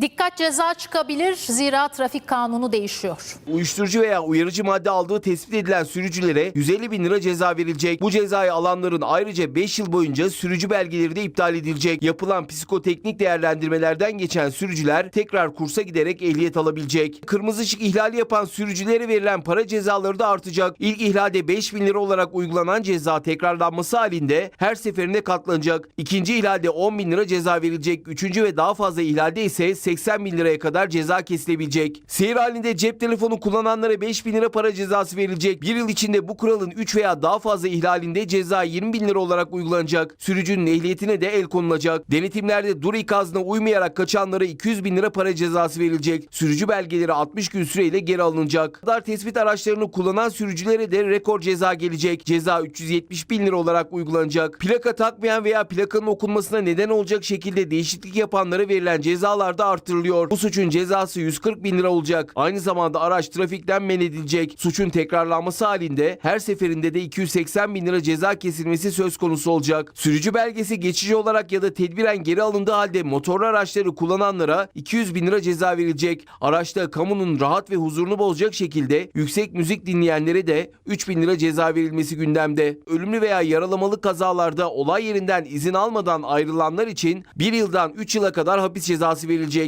Dikkat ceza çıkabilir zira trafik kanunu değişiyor. Uyuşturucu veya uyarıcı madde aldığı tespit edilen sürücülere 150 bin lira ceza verilecek. Bu cezayı alanların ayrıca 5 yıl boyunca sürücü belgeleri de iptal edilecek. Yapılan psikoteknik değerlendirmelerden geçen sürücüler tekrar kursa giderek ehliyet alabilecek. Kırmızı ışık ihlali yapan sürücülere verilen para cezaları da artacak. İlk ihlalde 5 bin lira olarak uygulanan ceza tekrarlanması halinde her seferinde katlanacak. İkinci ihlalde 10 bin lira ceza verilecek. Üçüncü ve daha fazla ihlalde ise 80 bin liraya kadar ceza kesilebilecek. Seyir halinde cep telefonu kullananlara 5 bin lira para cezası verilecek. Bir yıl içinde bu kuralın 3 veya daha fazla ihlalinde ceza 20 bin lira olarak uygulanacak. Sürücünün ehliyetine de el konulacak. Denetimlerde dur ikazına uymayarak kaçanlara 200 bin lira para cezası verilecek. Sürücü belgeleri 60 gün süreyle geri alınacak. Radar tespit araçlarını kullanan sürücülere de rekor ceza gelecek. Ceza 370 bin lira olarak uygulanacak. Plaka takmayan veya plakanın okunmasına neden olacak şekilde değişiklik yapanlara verilen cezalar da artırılıyor. Bu suçun cezası 140 bin lira olacak. Aynı zamanda araç trafikten men edilecek. Suçun tekrarlanması halinde her seferinde de 280 bin lira ceza kesilmesi söz konusu olacak. Sürücü belgesi geçici olarak ya da tedbiren geri alındığı halde motorlu araçları kullananlara 200 bin lira ceza verilecek. Araçta kamunun rahat ve huzurunu bozacak şekilde yüksek müzik dinleyenlere de 3 bin lira ceza verilmesi gündemde. Ölümlü veya yaralamalı kazalarda olay yerinden izin almadan ayrılanlar için 1 yıldan 3 yıla kadar hapis cezası verilecek.